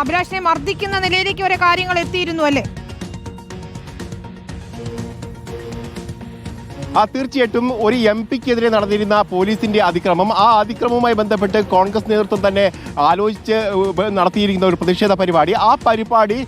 അഭിലാഷിനെ മർദ്ദിക്കുന്ന നിലയിലേക്ക് വരെ കാര്യങ്ങൾ എത്തിയിരുന്നു അല്ലേ? തീർച്ചയായിട്ടും ഒരു എം പിക്കെതിരെ നടന്നിരുന്ന പോലീസിന്റെ അതിക്രമം ആ അതിക്രമവുമായി ബന്ധപ്പെട്ട് കോൺഗ്രസ് നേതൃത്വം തന്നെ ആലോചിച്ച് നടത്തിയിരിക്കുന്ന ഒരു പ്രതിഷേധ പരിപാടി. ആ പരിപാടി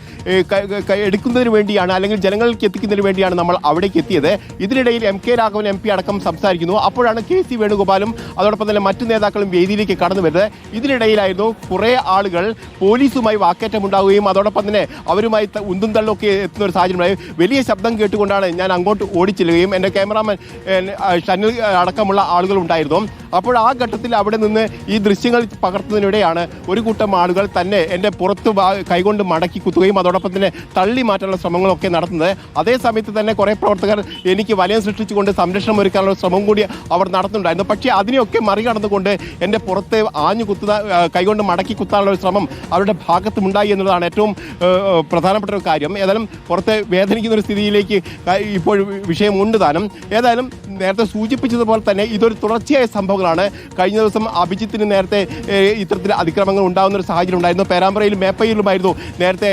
എടുക്കുന്നതിന് വേണ്ടിയാണ് അല്ലെങ്കിൽ ജനങ്ങൾക്ക് എത്തിക്കുന്നതിന് വേണ്ടിയാണ് നമ്മൾ അവിടേക്ക് എത്തിയത്. ഇതിനിടയിൽ M K Raghavan M P അടക്കം സംസാരിക്കുന്നു. അപ്പോഴാണ് കെ സി വേണുഗോപാലും അതോടൊപ്പം തന്നെ മറ്റു നേതാക്കളും വേദിയിലേക്ക് കടന്നു വരുന്നത്. ഇതിനിടയിലായിരുന്നു കുറേ ആളുകൾ പോലീസുമായി വാക്കേറ്റമുണ്ടാവുകയും അതോടൊപ്പം തന്നെ അവരുമായി ഉന്തും തള്ളൊക്കെ എത്തുന്ന ഒരു സാഹചര്യമായി വലിയ ശബ്ദം കേട്ടുകൊണ്ടാണ് ഞാൻ അങ്ങോട്ട് ഓടിച്ചെല്ലുകയും എന്റെ ക്യാമറാമാൻ ഷനിൽ അടക്കമുള്ള ആളുകൾ ഉണ്ടായിരുന്നു അപ്പോൾ ആ ഘട്ടത്തിൽ അവിടെ നിന്ന് ഈ ദൃശ്യങ്ങൾ പകർത്തുന്നതിനിടെയാണ് ഒരു കൂട്ടം ആളുകൾ തന്നെ എന്റെ പുറത്ത് കൈകൊണ്ട് മടക്കി കുത്തുകയും അതോടൊപ്പം തന്നെ തള്ളി മാറ്റാനുള്ള ശ്രമങ്ങളൊക്കെ നടത്തുന്നത്. അതേ സമയത്ത് തന്നെ കുറേ പ്രവർത്തകർ എനിക്ക് വലയം സൃഷ്ടിച്ചുകൊണ്ട് സംരക്ഷണം ഒരുക്കാനുള്ള ശ്രമം കൂടി അവർ നടത്തുന്നുണ്ടായിരുന്നു. പക്ഷേ അതിനെയൊക്കെ മറികടന്നുകൊണ്ട് എന്റെ പുറത്ത് ആഞ്ഞു കുത്തുന്ന കൈകൊണ്ട് മടക്കി കുത്താനുള്ള ഒരു ശ്രമം അവരുടെ ഭാഗത്തുമുണ്ടായി എന്നുള്ളതാണ് ഏറ്റവും പ്രധാനപ്പെട്ട ഒരു കാര്യം. ഏതായാലും പുറത്ത് വേദനിക്കുന്ന ഒരു സ്ഥിതിയിലേക്ക് ഇപ്പോൾ വിഷയം ഉണ്ട് താനും. ഏതായാലും നേരത്തെ സൂചിപ്പിച്ചതുപോലെ തന്നെ ഇതൊരു തുടർച്ചയായ സംഭവങ്ങളാണ് കഴിഞ്ഞ ദിവസം അഭിജിത്തിന് നേരത്തെ ഇത്തരത്തിൽ അതിക്രമങ്ങൾ ഉണ്ടാകുന്ന ഒരു സാഹചര്യം ഉണ്ടായിരുന്നു. പേരാമ്പ്രയിലും മേപ്പയിലുമായിരുന്നു നേരത്തെ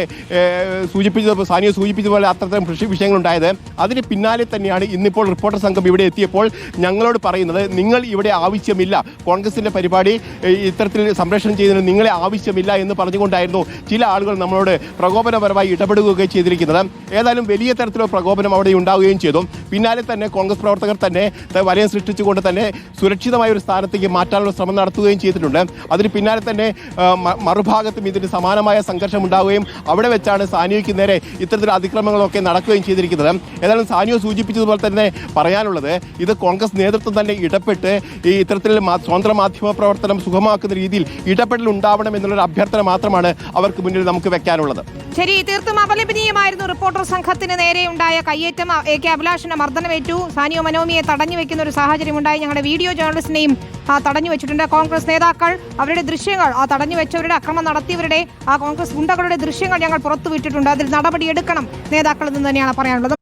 സൂചിപ്പിച്ചത് സാനിയ സൂചിപ്പിച്ചതുപോലെ അത്തരം കൃഷി വിഷയങ്ങൾ ഉണ്ടായത് അതിന് പിന്നാലെ തന്നെയാണ് ഇന്നിപ്പോൾ റിപ്പോർട്ടർ സംഘം ഇവിടെ എത്തിയപ്പോൾ ഞങ്ങളോട് പറയുന്നത് നിങ്ങൾ ഇവിടെ ആവശ്യമില്ല. കോൺഗ്രസിന്റെ പരിപാടി ഇത്തരത്തിൽ സംരക്ഷണം ചെയ്യുന്നതിന് നിങ്ങളെ ആവശ്യമില്ല എന്ന് പറഞ്ഞുകൊണ്ടായിരുന്നു ചില ആളുകൾ നമ്മളോട് പ്രകോപനപരമായി ഇടപെടുകയൊക്കെ ചെയ്തിരിക്കുന്നത്. ഏതായാലും വലിയ തരത്തിലുള്ള പ്രകോപനം അവിടെ ഉണ്ടാവുകയും ചെയ്തു. പിന്നാലെ തന്നെ കോൺഗ്രസ് പ്രവർത്തകർ തന്നെ വലയം സൃഷ്ടിച്ചുകൊണ്ട് തന്നെ സുരക്ഷിതമായ ഒരു സ്ഥാനത്തേക്ക് മാറ്റാനുള്ള ശ്രമം നടത്തുകയും ചെയ്തിട്ടുണ്ട്. അതിന് പിന്നാലെ തന്നെ മറുഭാഗത്തും ഇതിന് സമാനമായ സംഘർഷം ഉണ്ടാവുകയും അവിടെ വെച്ചാണ് സാനിയോയ്ക്ക് നേരെ ഇത്തരത്തിൽ അതിക്രമങ്ങളൊക്കെ നടക്കുകയും ചെയ്തിരിക്കുന്നത്. ഏതായാലും സാനിയോ സൂചിപ്പിച്ചതുപോലെ തന്നെ പറയാനുള്ളത് ഇത് കോൺഗ്രസ് നേതൃത്വം തന്നെ ഇടപെട്ട് ഈ ഇത്തരത്തിൽ സ്വതന്ത്ര മാധ്യമ പ്രവർത്തനം സുഗമമാക്കുന്ന രീതിയിൽ ഇടപെടൽ ഉണ്ടാവണം എന്നുള്ളൊരു അഭ്യർത്ഥന മാത്രമാണ് അവർക്ക് മുന്നിൽ നമുക്ക് വെക്കാനുള്ളത്. ശരി തീർത്തും അപലപനീയമായിരുന്നു റിപ്പോർട്ടർ സംഘത്തിന് നേരെയുണ്ടായ കയ്യേറ്റം. എ കെ അഭിലാഷിന് മർദ്ദനമേറ്റു സാനിയോ മനോമിയെ തടഞ്ഞു വെക്കുന്ന ഒരു സാഹചര്യമുണ്ടായി. ഞങ്ങളുടെ വീഡിയോ ജേർണലിസ്റ്റിനെയും തടഞ്ഞു വെച്ചിട്ടുണ്ട് കോൺഗ്രസ് നേതാക്കൾ. അവരുടെ ദൃശ്യങ്ങൾ ആ തടഞ്ഞു വെച്ചവരുടെ അക്രമം നടത്തിയവരുടെ ആ കോൺഗ്രസ് ഗുണ്ടകളുടെ ദൃശ്യങ്ങൾ ഞങ്ങൾ പുറത്തുവിട്ടിട്ടുണ്ട്. അതിൽ നടപടിയെടുക്കണം നേതാക്കളിൽ നിന്ന് തന്നെയാണ് പറയാനുള്ളത്.